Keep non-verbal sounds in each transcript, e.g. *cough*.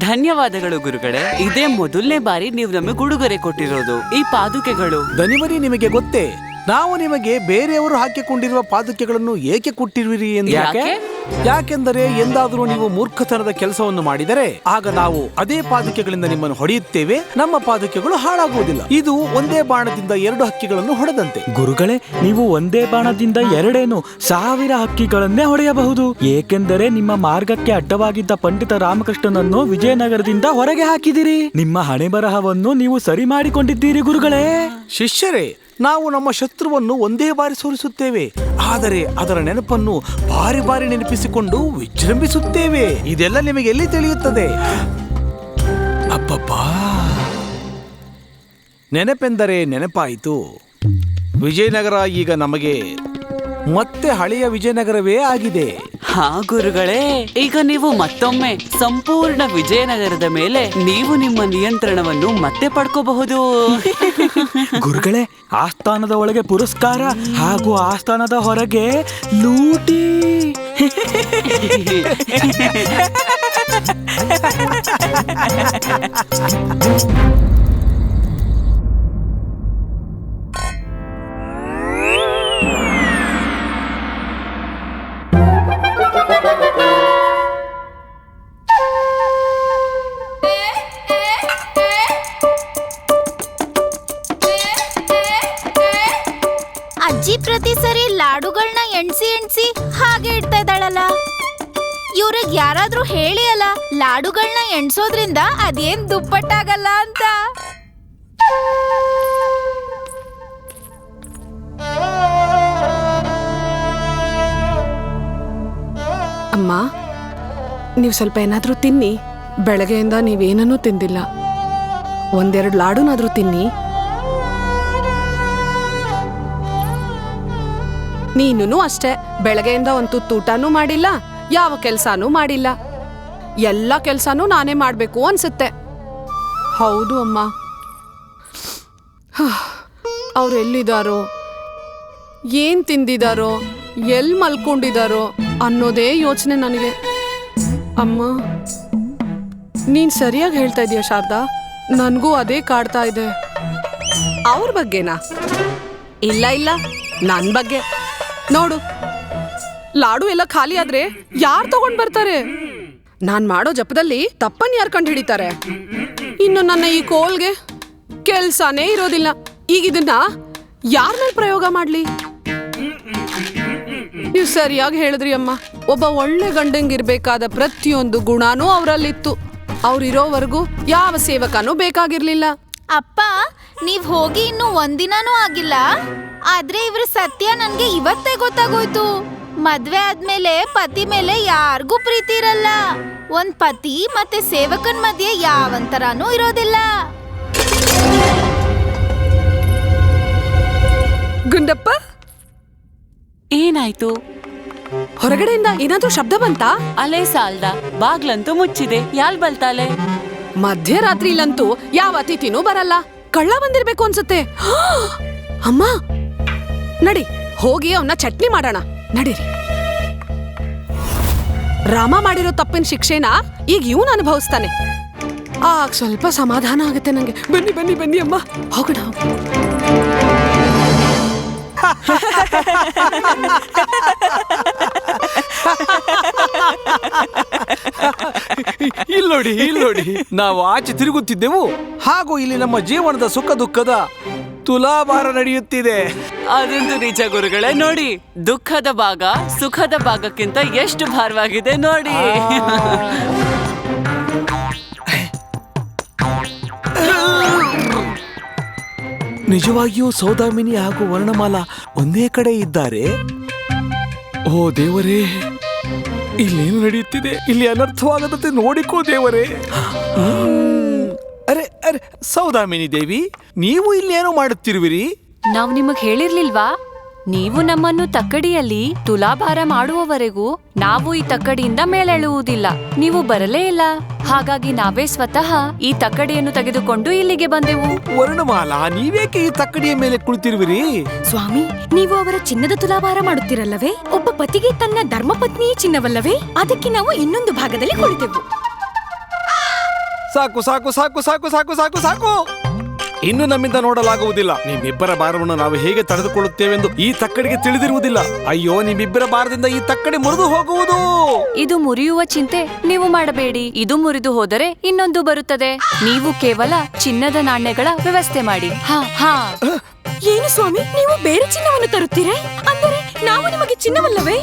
ಧನ್ಯವಾದಗಳು ಗುರುಗಳೇ. ಇದೇ ಮೊದಲನೇ ಬಾರಿ ನೀವು ನಮಗೆ ಉಡುಗೊರೆ ಕೊಟ್ಟಿರೋದು. ಈ ಪಾದುಕೆಗಳು. ಧನಿವರಿ ನಿಮಗೆ ಗೊತ್ತೇ? ನಾವು ನಿಮಗೆ ಬೇರೆಯವರು ಹಾಕಿಕೊಂಡಿರುವ ಪಾದುಕೆಗಳನ್ನು ಏಕೆ ಕೊಟ್ಟಿರುವಿರಿ ಎಂದು? ಯಾಕೆ? ಯಾಕೆಂದರೆ ಎಂದಾದರೂ ನೀವು ಮೂರ್ಖತನದ ಕೆಲಸವನ್ನು ಮಾಡಿದರೆ ಆಗ ನಾವು ಅದೇ ಪಾದುಕೆಗಳಿಂದ ನಿಮ್ಮನ್ನು ಹೊಡೆಯುತ್ತೇವೆ. ನಮ್ಮ ಪಾದುಕೆಗಳು ಹಾಳಾಗುವುದಿಲ್ಲ. ಇದು ಒಂದೇ ಬಾಣದಿಂದ ಎರಡು ಹಕ್ಕಿಗಳನ್ನು ಹೊಡೆದಂತೆ. ಗುರುಗಳೇ ನೀವು ಒಂದೇ ಬಾಣದಿಂದ ಎರಡೇನು ಸಾವಿರ ಹಕ್ಕಿಗಳನ್ನೇ ಹೊಡೆಯಬಹುದು. ಏಕೆಂದರೆ ನಿಮ್ಮ ಮಾರ್ಗಕ್ಕೆ ಅಡ್ಡವಾಗಿದ್ದ ಪಂಡಿತ ರಾಮಕೃಷ್ಣನನ್ನು ವಿಜಯನಗರದಿಂದ ಹೊರಗೆ ಹಾಕಿದಿರಿ. ನಿಮ್ಮ ಹಣೆ ಬರಹವನ್ನು ನೀವು ಸರಿ ಮಾಡಿಕೊಂಡಿದ್ದೀರಿ ಗುರುಗಳೇ. ಶಿಷ್ಯರೇ ನಾವು ನಮ್ಮ ಶತ್ರುವನ್ನು ಒಂದೇ ಬಾರಿ ಸೋಲಿಸುತ್ತೇವೆ, ಆದರೆ ಅದರ ನೆನಪನ್ನು ಬಾರಿ ಬಾರಿ ನೆನಪಿಸಿಕೊಂಡು ವಿಜೃಂಭಿಸುತ್ತೇವೆ. ಇದೆಲ್ಲ ನಿಮಗೆ ಎಲ್ಲಿ ತಿಳಿಯುತ್ತದೆ? ಅಬ್ಬಬ್ಬಾ! ನೆನಪೆಂದರೆ ನೆನಪಾಯಿತು. ವಿಜಯನಗರ ಈಗ ನಮಗೆ ಮತ್ತೆ ಹಳೆಯ ವಿಜಯನಗರವೇ ಆಗಿದೆ. ಹಾ ಗುರುಗಳೇ ಈಗ ನೀವು ಮತ್ತೊಮ್ಮೆ ಸಂಪೂರ್ಣ ವಿಜಯನಗರದ ಮೇಲೆ ನೀವು ನಿಮ್ಮ ನಿಯಂತ್ರಣವನ್ನು ಮತ್ತೆ ಪಡ್ಕೋಬಹುದು. *laughs* ಗುರುಗಳೇ ಆಸ್ಥಾನದ ಒಳಗೆ ಪುರಸ್ಕಾರ ಹಾಗೂ ಆಸ್ಥಾನದ ಹೊರಗೆ ಲೂಟಿ. *laughs* ಯಾರಾದ್ರೂ ಹೇಳಿ ಅಲ್ಲ ಲಾಡುಗಳನ್ನ ಎಣ್ಸೋದ್ರಿಂದ ಅದೇನ್ ದುಪ್ಪಟ್ಟಾಗಲ್ಲ ಅಂತ. ಅಮ್ಮ, ನೀವು ಸ್ವಲ್ಪ ಏನಾದರೂ ತಿನ್ನಿ. ಬೆಳಗ್ಗೆಯಿಂದ ನೀವೇನನ್ನೂ ತಿಂದಿಲ್ಲ. ಒಂದೆರಡು ಲಾಡುನಾದರೂ ತಿನ್ನಿ. ನೀನು ಅಷ್ಟೇ, ಬೆಳಗ್ಗೆಯಿಂದ ಒಂದು ತುತ್ತು ಊಟನೂ ಮಾಡಿಲ್ಲ ಯಾವ ಕೆಲಸನೂ ಮಾಡಿಲ್ಲ. ಎಲ್ಲ ಕೆಲಸನೂ ನಾನೇ ಮಾಡಬೇಕು ಅನ್ಸುತ್ತೆ. ಹೌದು ಅಮ್ಮ. ಅವ್ರು ಎಲ್ಲಿದ್ದಾರೋ ಏನು ತಿಂದಿದ್ದಾರೋ ಎಲ್ಲಿ ಮಲ್ಕೊಂಡಿದಾರೋ? ಅನ್ನೋದೇ ಯೋಚನೆ ನನಗೆ. ಅಮ್ಮ, ನೀನು ಸರಿಯಾಗಿ ಹೇಳ್ತಾ ಇದೀಯ ಶಾರದಾ? ನನಗೂ ಅದೇ ಕಾಡ್ತಾ ಇದೆ. ಅವ್ರ ಬಗ್ಗೆನಾ? ಇಲ್ಲ ಇಲ್ಲ. ನನ್ನ ಬಗ್ಗೆ. ನೋಡು ಲಾಡು ಎಲ್ಲ ಖಾಲಿ ಆದ್ರೆ ಯಾರು ತಗೊಂಡ್ ಬರ್ತಾರೆ? ನಾನ್ ಮಾಡೋ ಜಪದಲ್ಲಿ ತಪ್ಪನ್ ಯಾರು ಕಂಡು ಹಿಡಿತಾರೆ ಇನ್ನು ನನ್ನ ಈ ಕೋಲ್ಗೆ ಕೆಲ್ಸಾನೇ ಇರೋದಿಲ್ಲ. ಈಗ ಇದನ್ನ ಯಾರ ಮೇಲೆ ಪ್ರಯೋಗ ಮಾಡ್ಲಿ? ನೀವು ಸರಿಯಾಗಿ ಹೇಳಿದ್ರಿ ಅಮ್ಮ. ಒಬ್ಬ ಒಳ್ಳೆ ಗಂಡಂಗಿರ್ಬೇಕಾದ ಪ್ರತಿಯೊಂದು ಗುಣನೂ ಅವರಲ್ಲಿತ್ತು. ಅವ್ರಿರೋವರೆಗೂ ಯಾವ ಸೇವಕನೂ ಬೇಕಾಗಿರ್ಲಿಲ್ಲ. ಅಪ್ಪ, ನೀವ್ ಹೋಗಿ ಇನ್ನು ಒಂದಿನಾನೂ ಆಗಿಲ್ಲ. ಆದ್ರೆ ಇವ್ರ ಸತ್ಯ ನನ್ಗೆ ಇವತ್ತೇ ಗೊತ್ತಾಗೋಯ್ತು. ಮದ್ವೆ ಆದ್ಮೇಲೆ ಪತಿ ಮೇಲೆ ಯಾರಿಗೂ ಪ್ರೀತಿ ಇರಲ್ಲ. ಒಂದ್ ಪತಿ ಮತ್ತೆ ಸೇವಕನ್ ಮಧ್ಯೆ ಯಾವಂತರಾನೂ ಇರೋದಿಲ್ಲ. ಗುಂಡಪ್ಪ? ಏನಾಯ್ತು? ಹೊರಗಡೆಯಿಂದ ಏನಾದ್ರೂ ಶಬ್ದ ಬಂತಾ? ಅಲೆ ಸಾಲ್ದ ಬಾಗ್ಲಂತೂ ಮುಚ್ಚಿದೆ. ಯಾಲ್ ಬಲ್ತಾಲೆ? ಮಧ್ಯರಾತ್ರಿಲಂತೂ ಯಾವ ಅತಿಥಿನೂ ಬರಲ್ಲ. ಕಳ್ಳ ಬಂದಿರ್ಬೇಕು ಅನ್ಸುತ್ತೆ. *gasps* ಅಮ್ಮ ನಡಿ ಹೋಗಿ ಅವನ್ನ ಚಟ್ನಿ ಮಾಡೋಣ. ನಡೀರಿ. ರಾಮ ಮಾಡಿರೋ ತಪ್ಪಿನ ಶಿಕ್ಷೆನ ಈಗ ಇವನು ಅನುಭವಿಸ್ತಾನೆ. ಆಗ ಸ್ವಲ್ಪ ಸಮಾಧಾನ ಆಗುತ್ತೆ ನಂಗೆ. ಬನ್ನಿ ಬನ್ನಿ ಬನ್ನಿ ಅಮ್ಮ. ಹೋಗೋಣ ಹೋಗೋಣ. ಇಲ್ಲೋಡಿ ಇಲ್ಲೋಡಿ ನಾವು ಆಚೆ ತಿರುಗುತ್ತಿದ್ದೆವು. ಹಾಗೂ ಇಲ್ಲಿ ನಮ್ಮ ಜೀವನದ ಸುಖ ದುಃಖದ ತುಲಾಭಾರ ನಡೆಯುತ್ತಿದೆ. ಅದಂತೂ ನಿಜ ಗುರುಗಳೇ ನೋಡಿ. ದುಃಖದ ಭಾಗ ಸುಖದ ಭಾಗಕ್ಕಿಂತ ಎಷ್ಟು ಭಾರವಾಗಿದೆ ನೋಡಿ. ನಿಜವಾಗಿಯೂ ಸೌದಾಮಿನಿ ಹಾಗೂ ವರ್ಣಮಾಲ ಒಂದೇ ಕಡೆ ಇದ್ದಾರೆ? ಓ ದೇವರೇ ಇಲ್ಲೇನು ನಡೆಯುತ್ತಿದೆ? ಇಲ್ಲಿ ಅನರ್ಥವಾಗದಂತೆ ನೋಡಿಕೋ ದೇವರೇ. ಅರೆ ಅರೆ ಸೌದಾಮಿನಿ ದೇವಿ ನೀವು ಇಲ್ಲೇನು ಮಾಡುತ್ತಿರುವಿರಿ? ನಾವು ನಿಮಗ್ ಹೇಳಿರ್ಲಿಲ್ವಾ? ನೀವು ನಮ್ಮನ್ನು ತಕ್ಕಡಿಯಲ್ಲಿ ತುಲಾಭಾರ ಮಾಡುವವರೆಗೂ ನಾವು ಈ ತಕ್ಕಡಿಯಿಂದ ಮೇಲೆಳುವುದಿಲ್ಲ ನೀವು ಬರಲೇ ಇಲ್ಲ. ಹಾಗಾಗಿ ನಾವೇ ಸ್ವತಃ ಈ ತಕ್ಕಡಿಯನ್ನು ತೆಗೆದುಕೊಂಡು ಇಲ್ಲಿಗೆ ಬಂದೆವು. ವರ್ಣಮಾಲ ನೀವೇಕೆ ಈ ತಕ್ಕಡಿಯ ಮೇಲೆ ಕುಳಿತಿರುವಿರಿ? ಸ್ವಾಮಿ ನೀವು ಅವರ ಚಿನ್ನದ ತುಲಾಭಾರ ಮಾಡುತ್ತಿರಲ್ಲವೇ? ಒಬ್ಬ ಪತಿಗೆ ತನ್ನ ಧರ್ಮಪತ್ನಿಯೇ ಚಿನ್ನವಲ್ಲವೇ? ಅದಕ್ಕೆ ನಾವು ಇನ್ನೊಂದು ಭಾಗದಲ್ಲಿ ಕುಳಿತೆವು. ಸಾಕು ಸಾಕು ಸಾಕು ಸಾಕು ಸಾಕು ಸಾಕು ಸಾಕು. ಇನ್ನು ನಮ್ಮಿಂದ ನೋಡಲಾಗುವುದಿಲ್ಲ. ನಿಮ್ಮಿಬ್ಬರ ಭಾರವನ್ನು ನಾವು ಹೇಗೆ ತಡೆದುಕೊಳ್ಳುತ್ತೇವೆಂದು ಈ ತಕ್ಕಡಿಗೆ ತಿಳಿದಿರುವುದಿಲ್ಲ. ಅಯ್ಯೋ ನಿಮ್ಮಿಬ್ಬರ ಭಾರದಿಂದ ಈ ತಕ್ಕಡಿ ಮುರಿದು ಹೋಗುವುದು? ಇದು ಮುರಿಯುವ ಚಿಂತೆ ನೀವು ಮಾಡಬೇಡಿ. ಇದು ಮುರಿದು ಹೋದರೆ ಇನ್ನೊಂದು ಬರುತ್ತದೆ. ನೀವು ಕೇವಲ ಚಿನ್ನದ ನಾಣ್ಯಗಳ ವ್ಯವಸ್ಥೆ ಮಾಡಿ. ಹಾ ಹಾ. ಏನು ಸ್ವಾಮಿ ನೀವು ಬೇರೆ ಚಿನ್ನವನ್ನು ತರುತ್ತೀರಾ? ಅಂದರೆ ನಾವು ನಿಮಗೆ ಚಿನ್ನವಲ್ಲವೇ?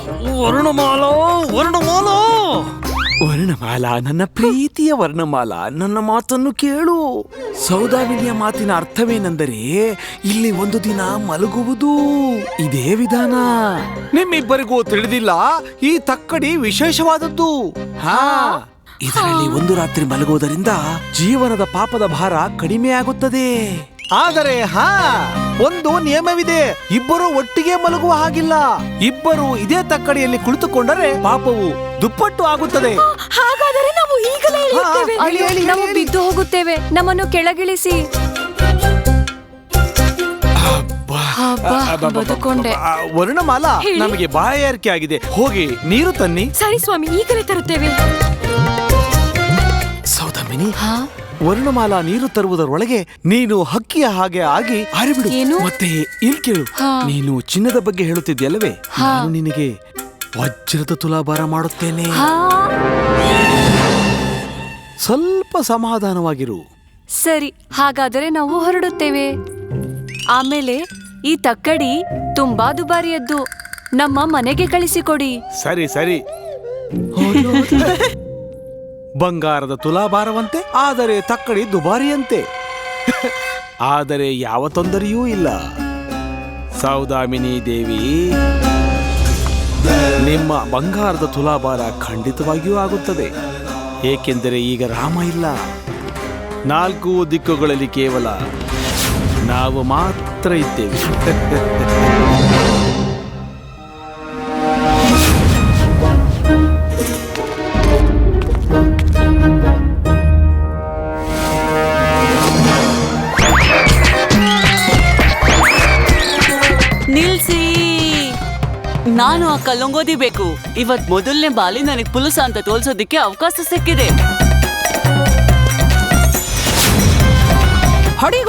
ವರ್ಣಮಾಲೋ ವರ್ಣಮಾಲಾ! ವರ್ಣಮಾಲಾ ನನ್ನ ಪ್ರೀತಿಯ ವರ್ಣಮಾಲಾ ನನ್ನ ಮಾತನ್ನು ಕೇಳು. ಸೌದಾಮಿನಿಯ ಮಾತಿನ ಅರ್ಥವೇನೆಂದರೆ ಇಲ್ಲಿ ಒಂದು ದಿನ ಮಲಗುವುದು. ಇದೇ ವಿಧಾನ. ನಿಮ್ಮಿಬ್ಬರಿಗೂ ತಿಳಿದಿಲ್ಲ ಈ ತಕ್ಕಡಿ ವಿಶೇಷವಾದದ್ದು. ಹಾ ಇದರಲ್ಲಿ ಒಂದು ರಾತ್ರಿ ಮಲಗುವುದರಿಂದ ಜೀವನದ ಪಾಪದ ಭಾರ ಕಡಿಮೆ ಆಗುತ್ತದೆ ಆದರೆ ಹಾ ಒಂದು ನಿಯಮವಿದೆ. ಇಬ್ಬರು ಒಟ್ಟಿಗೆ ಮಲಗುವ ಹಾಗಿಲ್ಲ. ಇಬ್ಬರು ಇದೇ ತಕ್ಕಡಿಯಲ್ಲಿ ಕುಳಿತುಕೊಂಡರೆ ಪಾಪವು ದುಪ್ಪಟ್ಟು ಆಗುತ್ತದೆ. ಹಾಗಾದರೆ ನಾವು ಈಗಲೇ ಇಳಿಯುತ್ತೇವೆ. ಹಾ, ನಾವು. ಬಿದ್ದು ಹೋಗುತ್ತೇವೆ. ನಮ್ಮನ್ನು ಕೆಳಗಿಳಿಸಿ. ಹಬ್ಬ, ಬದುಕೊಂಡೆ. ಆ, ವರ್ಣಮಾಲಾ ನಮಗೆ ಬಾಯಾರಿಕೆ ಆಗಿದೆ. ಹೋಗಿ ನೀರು ತನ್ನಿ. ಸರಿ ಸ್ವಾಮಿ ಈಗಲೇ ತರುತ್ತೇವೆ. ಸೌದಾಮಿನಿ ಹಾ? ವರ್ಣಮಾಲಾ ನೀರು ತರುವುದರೊಳಗೆ ನೀನು ಹಕ್ಕಿಯ ಹಾಗೆ ಆಗಿ ಹಾರಿಬಿಡು ಏನು? ಮತ್ತೆ ಇಲ್ಲಿ ಕೇಳು. ಹಾ. ನೀನು ಚಿನ್ನದ ಬಗ್ಗೆ ಹೇಳುತ್ತಿದ್ಯಲ್ಲವೇ ಹಾ. ನಾನು ನಿನಗೆ ವಜ್ರದ ತುಲಾಭಾರ ಮಾಡುತ್ತೇನೆ. ಹಾ. ಸ್ವಲ್ಪ ಸಮಾಧಾನವಾಗಿರು. ಸರಿ ಹಾಗಾದರೆ ನಾವು ಹೊರಡುತ್ತೇವೆ. ಆಮೇಲೆ ಈ ತಕ್ಕಡಿ ತುಂಬಾ ದುಬಾರಿಯದ್ದು. ನಮ್ಮ ಮನೆಗೆ ಕಳಿಸಿಕೊಡಿ. ಸರಿ ಸರಿ. ಬಂಗಾರದ ತುಲಾಭಾರವಂತೆ, ಆದರೆ ತಕ್ಕಡಿ ದುಬಾರಿಯಂತೆ. *laughs* ಆದರೆ ಯಾವ ತೊಂದರೆಯೂ ಇಲ್ಲ. ಸೌದಾಮಿನಿ ದೇವಿ, ನಿಮ್ಮ ಬಂಗಾರದ ತುಲಾಭಾರ ಖಂಡಿತವಾಗಿಯೂ ಆಗುತ್ತದೆ. ಏಕೆಂದರೆ ಈಗ ರಾಮ ಇಲ್ಲ. ನಾಲ್ಕು ದಿಕ್ಕುಗಳಲ್ಲಿ ಕೇವಲ ನಾವು ಮಾತ್ರ ಇದ್ದೇವೆ. *laughs* ನಾನು ಆ ಕಲ್ಲೊಂಗೋದಿ ಬೇಕು. ಇವತ್ ಮೊದಲನೇ ಬಾಲಿ ನನಗೆ ಪುಲುಸ ಅಂತ ತೋಲ್ಸೋದಿಕ್ಕೆ ಅವಕಾಶ ಸಿಕ್ಕಿದೆ. ಹೊಡಿ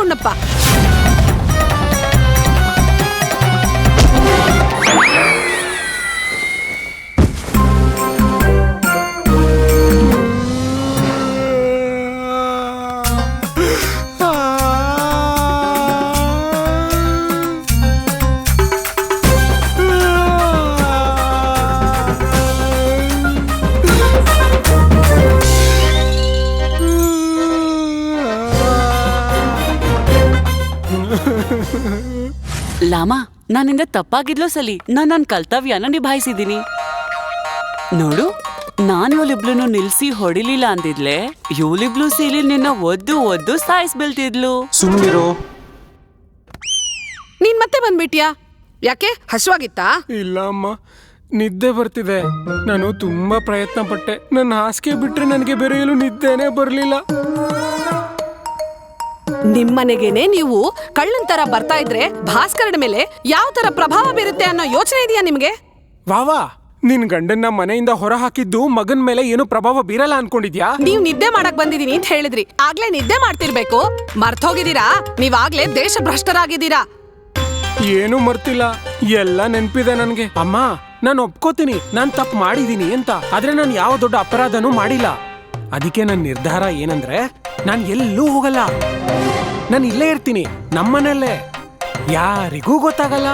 ಲಾಮ ನಾನಿಂದ ತಪ್ಪಾಗಿದ್ಲೋ ಸಲಿ. ನಾನು ನನ್ನ ಕರ್ತವ್ಯನ ನಿಭಾಯಿಸಿದ್ದೀನಿ ನೋಡು ನಾನು ಇವಳಿಬ್ಳನ್ನು ನಿಲ್ಸಿ ಹೊಡಿಲಿಲ್ಲ ಅಂದಿದ್ಲೆ ಇವಳಿಬ್ಲು ಸೀಲಿ ನಿನ್ನ ಒದ್ದು ಒದ್ದು ಸಾಯಿಸ್ ಬೀಳ್ತಿದ್ಲು. ಸುಮ್ಮನಿರೋ ನೀನ್ ಮತ್ತೆ ಬಂದ್ಬಿಟ್ಯಾ? ಯಾಕೆ? ಹಸುವಾಗಿತ್ತಾ ಇಲ್ಲ ಅಮ್ಮ ನಿದ್ದೆ ಬರ್ತಿದೆ. ನಾನು ತುಂಬಾ ಪ್ರಯತ್ನ ಪಟ್ಟೆ ನನ್ನ ಹಾಸಿಗೆ ಬಿಟ್ರೆ ನನಗೆ ಬೆರೆಯಲು ನಿದ್ದೆನೇ ಬರಲಿಲ್ಲ. ನಿಮ್ಮನೆಗೇನೆ ನೀವು ಕಳ್ಳನ್ ತರ ಬರ್ತಾ ಇದ್ರೆ ಭಾಸ್ಕರನ ಮೇಲೆ ಯಾವ ತರ ಪ್ರಭಾವ ಬೀರುತ್ತೆ ಅನ್ನೋ ಯೋಚನೆ ಇದೆಯಾ ನಿಮ್ಗೆ? ವಾವಾ ನಿನ್ ಗಂಡನ್ನ ಮನೆಯಿಂದ ಹೊರ ಹಾಕಿದ್ದು ಮಗನ್ ಮೇಲೆ ಏನು ಪ್ರಭಾವ ಬೀರಲ್ಲ ಅನ್ಕೊಂಡಿದ್ಯಾ? ನೀವ್ ನಿದ್ದೆ ಮಾಡಕ್ ಬಂದಿದೀನಿ ಅಂತ ಹೇಳಿದ್ರಿ. ಆಗ್ಲೇ ನಿದ್ದೆ ಮಾಡ್ತಿರ್ಬೇಕು. ಮರ್ತೋಗಿದ್ದೀರಾ? ನೀವಾಗ್ಲೇ ದೇಶ ಭ್ರಷ್ಟರಾಗಿದ್ದೀರಾ ಏನು ಮರ್ತಿಲ್ಲ. ಎಲ್ಲ ನೆನ್ಪಿದೆ ನನ್ಗೆ. ಅಮ್ಮ ನಾನು ಒಪ್ಕೋತೀನಿ. ನಾನ್ ತಪ್ಪು ಮಾಡಿದೀನಿ ಅಂತ. ಆದ್ರೆ ನಾನು ಯಾವ ದೊಡ್ಡ ಅಪರಾಧನೂ ಮಾಡಿಲ್ಲ. ಅದಕ್ಕೆ ನನ್ನ ನಿರ್ಧಾರ ಏನಂದ್ರೆ ನಾನು ಎಲ್ಲೂ ಹೋಗಲ್ಲ. ನಾನು ಇಲ್ಲೇ ಇರ್ತೀನಿ ನಮ್ಮನಲ್ಲೇ ಯಾರಿಗೂ ಗೊತ್ತಾಗಲ್ಲ.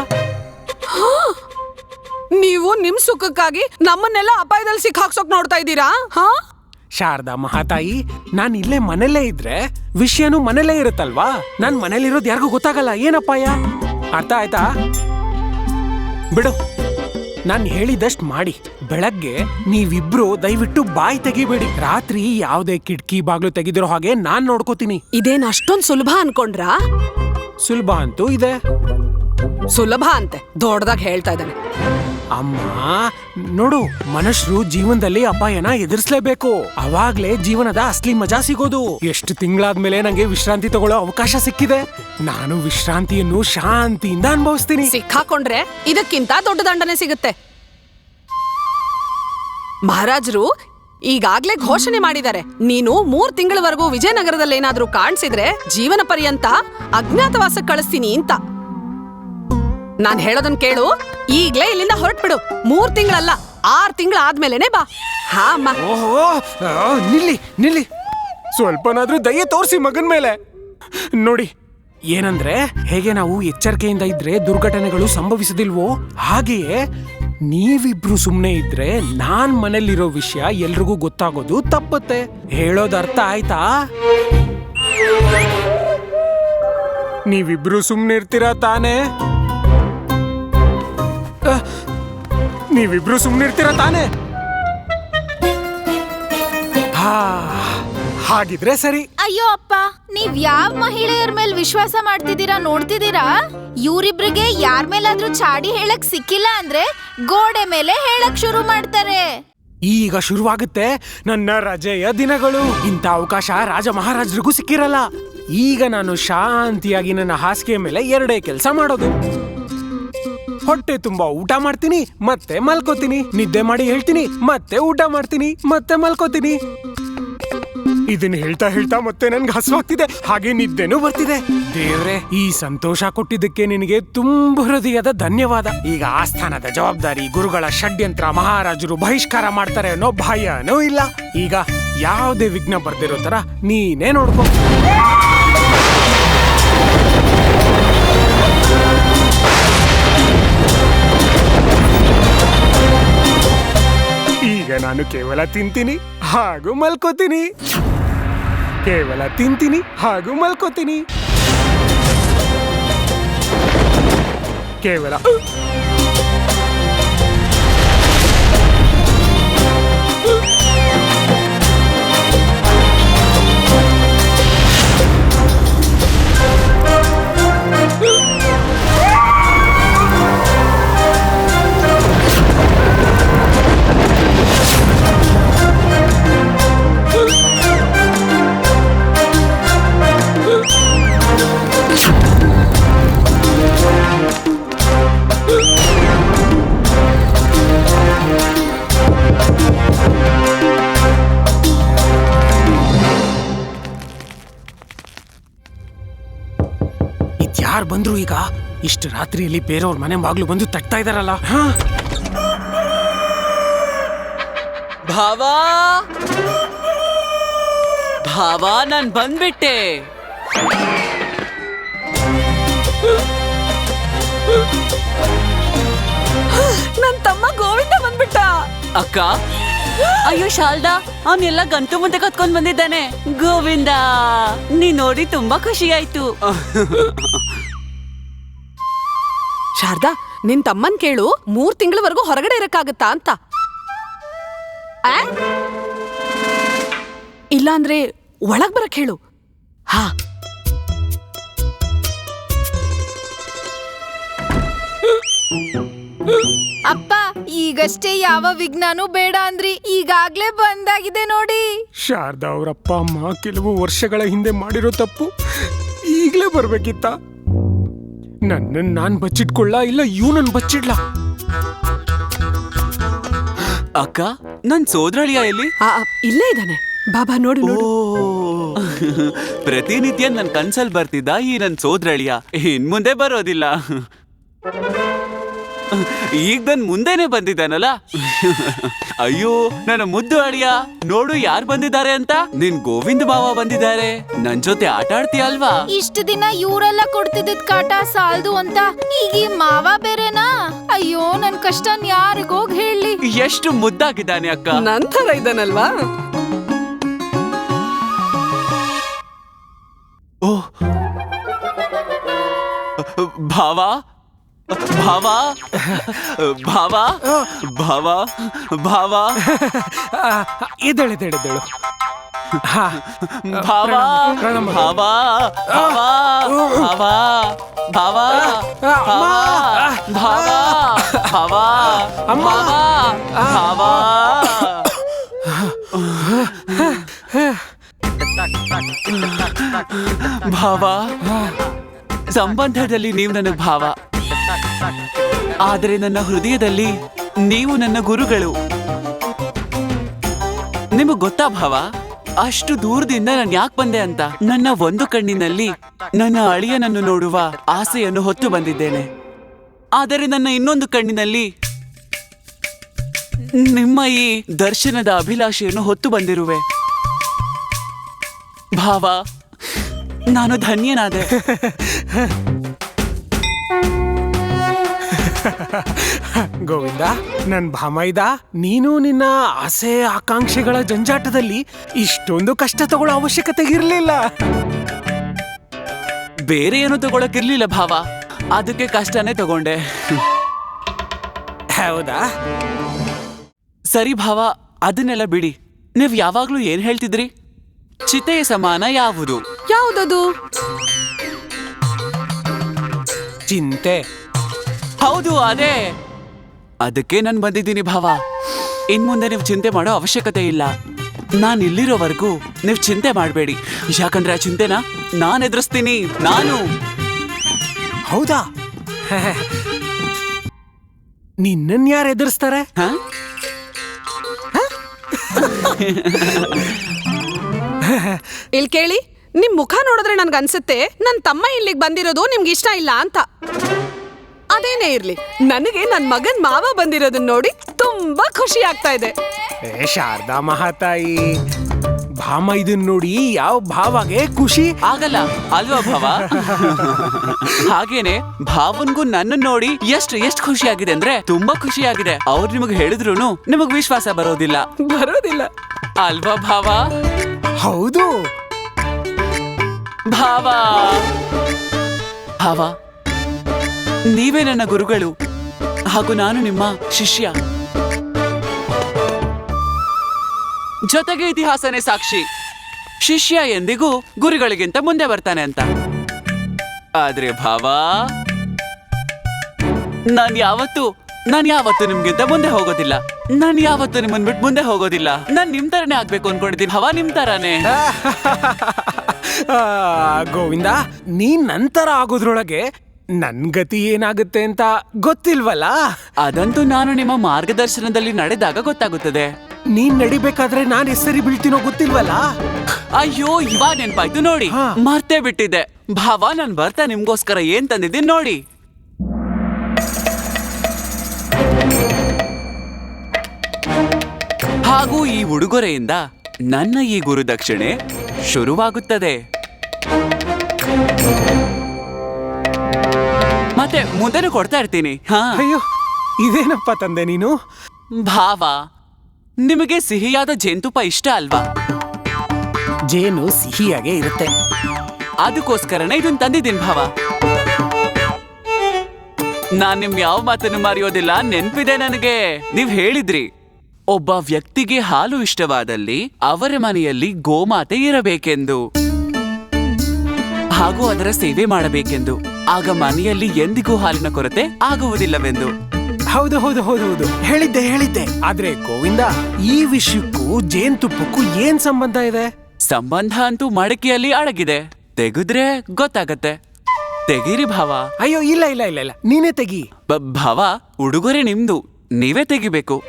ನೀವು ನಿಮ್ ಸುಖಕ್ಕಾಗಿ ನಮ್ಮನ್ನೆಲ್ಲ ಅಪಾಯದಲ್ಲಿ ಸಿಕ್ಕಾಕ್ಸೋಕ್ ನೋಡ್ತಾ ಇದ್ದೀರಾ? ಹಾ? ಶಾರದಾ ಮಹಾತಾಯಿ ನಾನು ಇಲ್ಲೇ ಮನೆಯಲ್ಲೇ ಇದ್ರೆ ವಿಷಯನೂ ಮನೆಯಲ್ಲೇ ಇರುತ್ತಲ್ವಾ? ನಾನು ಮನೇಲಿರೋದು ಯಾರಿಗೂ ಗೊತ್ತಾಗಲ್ಲ ಏನಪ್ಪಾಯ ಅರ್ಥ ಆಯ್ತಾ? ಬಿಡು. ನಾನು ಹೇಳಿದಷ್ಟು ಮಾಡಿ. ಬೆಳಗ್ಗೆ ನೀವಿಬ್ರು ದಯವಿಟ್ಟು ಬಾಯಿ ತೆಗಿಬೇಡಿ. ರಾತ್ರಿ ಯಾವ್ದೇ ಕಿಟಕಿ ಬಾಗ್ಲು ತೆಗಿದಿರೋ ಹಾಗೆ ನಾನ್ ನೋಡ್ಕೋತೀನಿ. ಇದೇನ್ ಅಷ್ಟೊಂದ್ ಸುಲಭ ಅನ್ಕೊಂಡ್ರಾ? ಸುಲಭ ಅಂತೂ ಇದೆ. ಸುಲಭ ಅಂತೆ. ದೊಡ್ಡದಾಗ ಹೇಳ್ತಾ ಇದ್ದಾನೆ. ಅಮ್ಮ ನೋಡು ಮನುಷ್ಯರು ಜೀವನದಲ್ಲಿ ಅಪಾಯನ ಎದುರಿಸ್ಲೇಬೇಕು. ಅವಾಗ್ಲೇ ಜೀವನದ ಅಸ್ಲಿ ಮಜಾ ಸಿಗೋದು. ಎಷ್ಟು ತಿಂಗಳಾದ್ಮೇಲೆ ನಂಗೆ ವಿಶ್ರಾಂತಿ ತಗೊಳ್ಳೋ ಅವಕಾಶ ಸಿಕ್ಕಿದೆ. ನಾನು ವಿಶ್ರಾಂತಿಯನ್ನು ಶಾಂತಿಯಿಂದ ಅನುಭವಿಸ್ತೀನಿ. ಸಿಕ್ಕಾಕೊಂಡ್ರೆ ಇದಕ್ಕಿಂತ ದೊಡ್ಡ ದಂಡನೆ ಸಿಗುತ್ತೆ. ಮಹಾರಾಜರು ಈಗಾಗ್ಲೇ ಘೋಷಣೆ ಮಾಡಿದ್ದಾರೆ. ನೀನು ಮೂರ್ ತಿಂಗಳವರೆಗೂ ವಿಜಯನಗರದಲ್ಲಿ ಏನಾದ್ರೂ ಕಾಣಿಸಿದ್ರೆ ಜೀವನ ಪರ್ಯಂತ ಅಜ್ಞಾತವಾಸ ಕಳಿಸ್ತೀನಿ ಅಂತ. ನಾನ್ ಹೇಳೋದನ್ ಕೇಳು, ಈಗ್ಲೇ ಇಲ್ಲಿಂದ ಹೊರಟ್ಬಿಡು. ಮೂರ್ ತಿಂಗಳಲ್ಲ, ಆರ್ ತಿಂಗಳ ಆದ್ಮೇಲೆನೆ ಬಾ. ಹಾ, ಅಮ್ಮ. ಓಹೋ ನಿಲ್ಲಿ ನಿಲ್ಲಿ. ಸ್ವಲ್ಪನಾದ್ರೂ ದಯೆ ತೋರಿಸಿ ಮಗನ ಮೇಲೆ. ನೋಡಿ ಏನಂದ್ರೆ, ಹೇಗೆ ನಾವು ಎಚ್ಚರಿಕೆಯಿಂದ ಇದ್ರೆ ದುರ್ಘಟನೆಗಳು ಸಂಭವಿಸದಿಲ್ವೋ, ಹಾಗೆಯೇ ನೀವಿಬ್ರು ಸುಮ್ನೆ ಇದ್ರೆ ನಾನ್ ಮನೇಲಿರೋ ವಿಷಯ ಎಲ್ರಿಗೂ ಗೊತ್ತಾಗೋದು ತಪ್ಪತ್ತೆ. ಹೇಳೋದು ಅರ್ಥ ಆಯ್ತಾ? ನೀವಿಬ್ರು ಸುಮ್ಮನೆ ಇರ್ತೀರಾ ತಾನೇ? ನೀವಿಬ್ರು ಸುಮ್ಮನೆ ಇರ್ತೀರಾ ತಾನೇ? ಹಾ. ಹಾಗಿದ್ರೆ ಸರಿ. ಅಯ್ಯೋ ಅಪ್ಪ ನೀವ್ ಯಾವ ಮಹಿಳೆಯರ ಮೇಲ್ ವಿಶ್ವಾಸ ಮಾಡ್ತಿದ್ದೀರಾ ನೋಡ್ತಿದ್ದೀರಾ? ಇವ್ರಿಬ್ರಿಗೆ ಯಾರ ಮೇಲಾದ್ರೂ ಚಾಡಿ ಹೇಳಕ್ ಸಿಕ್ಕಿಲ್ಲ ಅಂದ್ರೆ ಗೋಡೆ ಮೇಲೆ ಹೇಳಕ್ ಶುರು ಮಾಡ್ತಾರೆ. ಈಗ ಶುರುವಾಗುತ್ತೆ ನನ್ನ ರಜೆಯ ದಿನಗಳು. ಇಂಥ ಅವಕಾಶ ರಾಜ ಮಹಾರಾಜರಿಗೂ ಸಿಕ್ಕಿರಲ್ಲ. ಈಗ ನಾನು ಶಾಂತಿಯಾಗಿ ನನ್ನ ಹಾಸಿಗೆ ಮೇಲೆ ಎರಡೇ ಕೆಲಸ ಮಾಡೋದು. ಹೊಟ್ಟೆ ತುಂಬಾ ಊಟ ಮಾಡ್ತೀನಿ ಮತ್ತೆ ಮಲ್ಕೋತೀನಿ. ನಿದ್ದೆ ಮಾಡಿ ಹೇಳ್ತೀನಿ ಮತ್ತೆ ಊಟ ಮಾಡ್ತೀನಿ ಮತ್ತೆ ಮಲ್ಕೋತೀನಿ. ಇದನ್ನ ಹೇಳ್ತಾ ಹೇಳ್ತಾ ಮತ್ತೆ ನನ್ಗೆ ಹಸುವಾಗ್ತಿದೆ. ಹಾಗೆ ನಿದ್ದೆನೂ ಬರ್ತಿದೆ. ದೇವ್ರೆ, ಈ ಸಂತೋಷ ಕೊಟ್ಟಿದ್ದಕ್ಕೆ ನಿನಗೆ ತುಂಬ ಹೃದಯದ ಧನ್ಯವಾದ. ಈಗ ಆಸ್ಥಾನದ ಜವಾಬ್ದಾರಿ ಗುರುಗಳ ಷಡ್ಯಂತ್ರ ಮಹಾರಾಜರು ಬಹಿಷ್ಕಾರ ಮಾಡ್ತಾರೆ ಅನ್ನೋ ಭಯನೂ ಇಲ್ಲ. ಈಗ ಯಾವುದೇ ವಿಘ್ನ ಬರ್ದಿರೋ ತರ ನೀನೇ ನೋಡ್ಕೋ. ಈಗ ನಾನು ಕೇವಲ ತಿಂತೀನಿ, ಹಾಗೂ ಮಲ್ಕೋತೀನಿ. ಕೇವಲ ತಿಂತೀನಿ ಹಾಗೂ ಮಲ್ಕೋತೀನಿ. ಕೇವಲ ಬಂದ್ರು ಈಗ? ಇಷ್ಟು ರಾತ್ರಿಯಲ್ಲಿ ಬೇರೆಯವ್ರ ಮನೆ ಬಾಗ್ಲು ಬಂದು ತಟ್ತಾ ಇದಾರಲ್ಲ. ಹಾ? ಭಾವಾ? ಭಾವಾ ನಾನ್ ಬಂದ್ಬಿಟ್ಟೆ. ನನ್ ತಮ್ಮ ಗೋವಿಂದ ಬಂದ್ಬಿಟ್ಟ. ಅಕ್ಕ? ಅಯ್ಯೋ ಶಾಲ್ದಾ ಅವನೆಲ್ಲ ಗಂಟು ಮುಂದೆ ಕತ್ಕೊಂಡ್ ಬಂದಿದ್ದಾನೆ. ಗೋವಿಂದ ನೀ ನೋಡಿ ತುಂಬಾ ಖುಷಿ ಆಯ್ತು. *laughs* ಶಾರದಾ ನಿನ್ ತಮ್ಮನ್ ಕೇಳು ಮೂರ್ ತಿಂಗಳವರೆಗೂ ಹೊರಗಡೆ ಇರಕ್ಕಾಗತ್ತಾ ಅಂತ. ಆ? ಇಲ್ಲಾಂದ್ರೆ ಒಳಗ್ ಬರಕ್ ಹೇಳು ಹಾ. ಅಪ್ಪ ಈಗಷ್ಟೇ ಯಾವ ವಿಘ್ನಾನೂ ಬೇಡ ಅಂದ್ರಿ. ಈಗಾಗ್ಲೇ ಬಂದಾಗಿದೆ ನೋಡಿ. ಶಾರದಾ ಅವರಪ್ಪ ಅಮ್ಮ ಕೆಲವು ವರ್ಷಗಳ ಹಿಂದೆ ಮಾಡಿರೋ ತಪ್ಪು ಈಗಲೇ ಬರ್ಬೇಕಿತ್ತ? ನನ್ನನ್ನು ನಾನ್ ಬಚ್ಚಿಟ್ಕೊಳ್ಳ ಇಲ್ಲ ಇವನನ್ನ ಬಚ್ಚಿಡ್ಲ? ಅಕ್ಕ ನನ್ ಸೋದ್ರಳಿಯ ಎಲ್ಲಿ? ಆ, ಆ, ಇಲ್ಲೇ ಇದ್ದಾನೆ. ಬಾಬಾ ನೋಡು ನೋಡು. *laughs* ಪ್ರತಿನಿತ್ಯ ನನ್ ಕನ್ಸಲ್ ಬರ್ತಿದ್ದ ಈ ನನ್ ಸೋದರಳಿಯ. ಇನ್ ಮುಂದೆ ಬರೋದಿಲ್ಲ. ಈಗ ನನ್ ಮುಂದೆನೆ ಬಂದಿದ್ದಾನಲ್ಲ? ಅಯ್ಯೋ ನನ್ನ ಮುದ್ದು ಅಳಿಯ ನೋಡು ಯಾರು ಬಂದಿದ್ದಾರೆ ಅಂತ? ನಿನ್ ಗೋವಿಂದ ಮಾವ ಬಂದಿದ್ದಾರೆ. ನನ್ ಜೊತೆ ಆಟ ಆಡ್ತೀಯ ಅಲ್ವಾ ಇಷ್ಟು ದಿನ ಇವರೆಲ್ಲ ಕೊಡ್ತಿದ್ದ ಕಾಟ ಸಾಲ್ದು ಅಂತ ಈಗ ಈ ಮಾವ ಬೇರೆನಾ? ಅಯ್ಯೋ ನನ್ ಕಷ್ಟನ್ ಯಾರಿಗೋಗ್ ಹೇಳಿ. ಎಷ್ಟು ಮುದ್ದಾಗಿದ್ದಾನೆ ಅಕ್ಕ. ನನ್ ಥರ ಇದ್ದಾನಲ್ವಾ? ಓ. ಭಾವ ಭಾವ ಭಾವ ಭಾವ ಭಾವ ಎದ್ದೇಳೆದ್ದೇಳೆದ್ದೇಳು ಹಾ ಭಾವ ಪ್ರಣಾಮ. ಭಾವ ಭಾವ ಭಾವ ಭಾವ ಭಾವ ಭಾವ ಭಾವ ಅಮ್ಮ. ಭಾವ ಭಾವ ಸಂಬಂಧದಲ್ಲಿ ನೀವು ನನಗೆ ಭಾವ ಆದರೆ ನನ್ನ ಹೃದಯದಲ್ಲಿ ನೀವು ನನ್ನ ಗುರುಗಳು. ನಿಮಗ್ ಗೊತ್ತಾ ಭಾವ? ಅಷ್ಟು ದೂರದಿಂದ ನಾನು ಯಾಕೆ ಬಂದೆ ಅಂತ? ನನ್ನ ಒಂದು ಕಣ್ಣಿನಲ್ಲಿ ನನ್ನ ಅಳಿಯನನ್ನು ನೋಡುವ ಆಸೆಯನ್ನು ಹೊತ್ತು ಬಂದಿದ್ದೇನೆ. ಆದರೆ ನನ್ನ ಇನ್ನೊಂದು ಕಣ್ಣಿನಲ್ಲಿ ನಿಮ್ಮ ಈ ದರ್ಶನದ ಅಭಿಲಾಷೆಯನ್ನು ಹೊತ್ತು ಬಂದಿರುವೆ. ಭಾವ, ನಾನು ಧನ್ಯನಾದೆ. *laughs* *laughs* ಗೋವಿಂದ ನನ್ ಭಾಮೈದ ನೀನು ನಿನ್ನ ಆಸೆ ಆಕಾಂಕ್ಷೆಗಳ ಜಂಜಾಟದಲ್ಲಿ ಇಷ್ಟೊಂದು ಕಷ್ಟ ತಗೊಳ್ಳೋ ಅವಶ್ಯಕತೆ ಇರಲಿಲ್ಲ. ಬೇರೆ ಏನು ತಗೊಳಕಿರ್ಲಿಲ್ಲ ಭಾವ. ಅದಕ್ಕೆ ಕಷ್ಟನೇ ತಗೊಂಡೆ. ಹೌದಾ? ಸರಿ ಭಾವ ಅದನ್ನೆಲ್ಲ ಬಿಡಿ. ನೀವ್ ಯಾವಾಗ್ಲೂ ಏನ್ ಹೇಳ್ತಿದ್ರಿ? ಚಿತೆಯ ಸಮಾನ ಯಾವುದು? ಯಾವುದದು? ಚಿಂತೆ. ಹೌದು ಅದೇ. ಅದಕ್ಕೆ ನಾನು ಬಂದಿದ್ದೀನಿ ಭಾವ. ಇನ್ ಮುಂದೆ ನೀವು ಚಿಂತೆ ಮಾಡೋ ಅವಶ್ಯಕತೆ ಇಲ್ಲ. ನಾನು ಇಲ್ಲಿರೋವರೆಗೂ ನೀವು ಚಿಂತೆ ಮಾಡಬೇಡಿ. ಯಾಕಂದ್ರೆ ಆ ಚಿಂತೆನ ನಾನು ಎದುರಿಸ್ತೀನಿ ನಾನು. ಹೌದಾ? ನಿನ್ನನ್ ಯಾರು ಎದುರಿಸ್ತಾರೆ? ಹ? ಇಲ್ಲಿ ಕೇಳಿ ನಿಮ್ ಮುಖ ನೋಡಿದ್ರೆ ನನ್ಗೆ ಅನ್ಸುತ್ತೆ ನನ್ ತಮ್ಮ ಇಲ್ಲಿಗೆ ಬಂದಿರೋದು ನಿಮ್ಗೆ ಇಷ್ಟ ಇಲ್ಲ ಅಂತ. ಅದೇನೇ ಇರ್ಲಿ ನನಗೆ ನನ್ ಮಗನ್ ಮಾವ ಬಂದಿರೋದನ್ನ ನೋಡಿ ತುಂಬಾ ಖುಷಿ ಆಗ್ತಾ ಇದೆ. ಏ ಶಾರದಾ ಮಹಾತಾಯಿ ಭಾಮ ಇದನ್ ನೋಡಿ ಯಾವ ಭಾವಗೆ ಖುಷಿ? ಆಗಲ್ಲ ಅಲ್ವಾ ಭಾವ? ಹಾಗೇನೆ ಭಾವನ್ಗೂ ನನ್ನ ನೋಡಿ ಎಷ್ಟು ಎಷ್ಟು ಖುಷಿ ಆಗಿದೆ ಅಂದ್ರೆ ತುಂಬಾ ಖುಷಿ ಆಗಿದೆ. ಅವ್ರು ನಿಮಗೆ ಹೇಳಿದ್ರು ನಿಮಗ್ ವಿಶ್ವಾಸ ಬರೋದಿಲ್ಲ. ಬರೋದಿಲ್ಲ. ಅಲ್ವಾ ಭಾವ? ಹೌದು. ಭಾವ! ಭಾವ ನೀವೇ ನನ್ನ ಗುರುಗಳು ಹಾಗೂ ನಾನು ನಿಮ್ಮ ಶಿಷ್ಯ. ಜೊತೆಗೆ ಇತಿಹಾಸನೇ ಸಾಕ್ಷಿ. ಶಿಷ್ಯ ಎಂದಿಗೂ ಗುರುಗಳಿಗಿಂತ ಮುಂದೆ ಬರ್ತಾನೆ ಅಂತ. ಆದ್ರೆ ಭಾವ, ನಾನ್ ಯಾವತ್ತು ನಾನ್ ಯಾವತ್ತು ನಿಮ್ಗಿಂತ ಮುಂದೆ ಹೋಗೋದಿಲ್ಲ. ನಾನ್ ಯಾವತ್ತು ನಿಮ್ಮನ್ ಬಿಟ್ಟು ಮುಂದೆ ಹೋಗೋದಿಲ್ಲ. ನಾನ್ ನಿಮ್ ತರನೇ ಆಗ್ಬೇಕು ಅನ್ಕೊಂಡಿದ್ದೀನಿ ಹವಾ ನಿಮ್ ತರಾನೇ. *laughs* ಗೋವಿಂದ, ನೀನ್ ನಂತರ ಆಗೋದ್ರೊಳಗೆ ನನ್ ಗತಿ ಏನಾಗುತ್ತೆ ಅಂತ ಗೊತ್ತಿಲ್ವಲ್ಲ? ಅದಂತೂ ನಾನು ನಿಮ್ಮ ಮಾರ್ಗದರ್ಶನದಲ್ಲಿ ನಡೆದಾಗ ಗೊತ್ತಾಗುತ್ತದೆ. ನೀನ್ ನಡಿಬೇಕಾದ್ರೆ ನಾನ್ ಹೆಸರಿ ಬೀಳ್ತೀನೋ ಗೊತ್ತಿಲ್ವಲ್ಲ? ಅಯ್ಯೋ ಇವಾಗ ನೆನ್ಪಾಯ್ತು ನೋಡಿ. ಹಾ. ಮರ್ತೇ ಬಿಟ್ಟಿದ್ದೆ. ಭಾವ ನಾನ್ ಬರ್ತಾ ನಿಮ್ಗೋಸ್ಕರ ಏನ್ ತಂದಿದ್ದೀನಿ ನೋಡಿ. ಹಾಗೂ ಈ ಉಡುಗೊರೆಯಿಂದ ನನ್ನ ಈ ಗುರುದಕ್ಷಿಣೆ ಶುರುವಾಗುತ್ತದೆ. ಮತ್ತೆ ಮುಂದೆನೂ ಕೊಡ್ತಾ ಇರ್ತೀನಿ. ಹಾ. ಅಯ್ಯೋ ಇದೇನಪ್ಪ ತಂದೆ ನೀನು? ಭಾವ ನಿಮಗೆ ಸಿಹಿಯಾದ ಜೇನುತುಪ್ಪ ಇಷ್ಟ ಅಲ್ವಾ? ಜೇನು ಸಿಹಿಯಾಗೆ ಇರುತ್ತೆ. ಅದಕ್ಕೋಸ್ಕರನೇ ಇದನ್ನ ತಂದಿದ್ದೀನಿ ಭಾವ. ನಾನ್ ನಿಮ್ ಯಾವ ಮಾತನ್ನು ಮರೆಯೋದಿಲ್ಲ ನೆನ್ಪಿದೆ ನನಗೆ. ನೀವ್ ಹೇಳಿದ್ರಿ ಒಬ್ಬ ವ್ಯಕ್ತಿಗೆ ಹಾಲು ಇಷ್ಟವಾದಲ್ಲಿ ಅವರ ಮನೆಯಲ್ಲಿ ಗೋಮಾತೆ ಇರಬೇಕೆಂದು. ಹಾಗೂ ಅದರ ಸೇವೆ ಮಾಡಬೇಕೆಂದು. ಆಗ ಮನೆಯಲ್ಲಿ ಎಂದಿಗೂ ಹಾಲಿನ ಕೊರತೆ ಆಗುವುದಿಲ್ಲವೆಂದು. ಹೌದು ಹೌದು ಹೌದು ಹೌದು. ಹೇಳಿದ್ದೆ ಹೇಳಿದ್ದೆ. ಆದ್ರೆ ಗೋವಿಂದ ಈ ವಿಷಯಕ್ಕೂ ಜೇನ್ತುಪ್ಪಕ್ಕೂ ಏನ್ ಸಂಬಂಧ ಇದೆ? ಸಂಬಂಧ ಅಂತೂ ಮಡಕೆಯಲ್ಲಿ ಅಡಗಿದೆ. ತೆಗೆದ್ರೆ ಗೊತ್ತಾಗತ್ತೆ. ತೆಗೀರಿ ಭಾವ. ಅಯ್ಯೋ ಇಲ್ಲ ಇಲ್ಲ ಇಲ್ಲ ಇಲ್ಲ. ನೀನೇ ತೆಗಿ. ಬ- ಭಾವ ಉಡುಗೊರೆ ನಿಮ್ದು. ನೀವೇ ತೆಗಿಬೇಕು.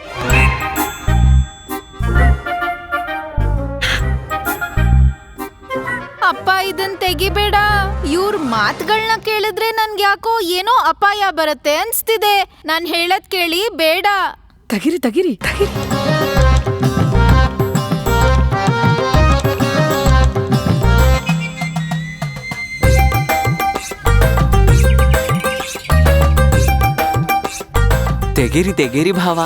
ಅಪ್ಪ ಇದನ್ ತೆಗಿಬೇಡ. ಇವ್ರ ಮಾತುಗಳನ್ನ ಕೇಳಿದ್ರೆ ನನ್ಗೆ ಯಾಕೋ ಏನೋ ಅಪಾಯ ಬರುತ್ತೆ ಅನ್ಸ್ತಿದೆ. ನಾನ್ ಹೇಳದ್ ಕೇಳಿ ಬೇಡ. ತಗಿರಿ ತಗಿರಿ ತಗಿರಿ. ತೆಗಿರಿ ತೆಗೀರಿ ಭಾವ.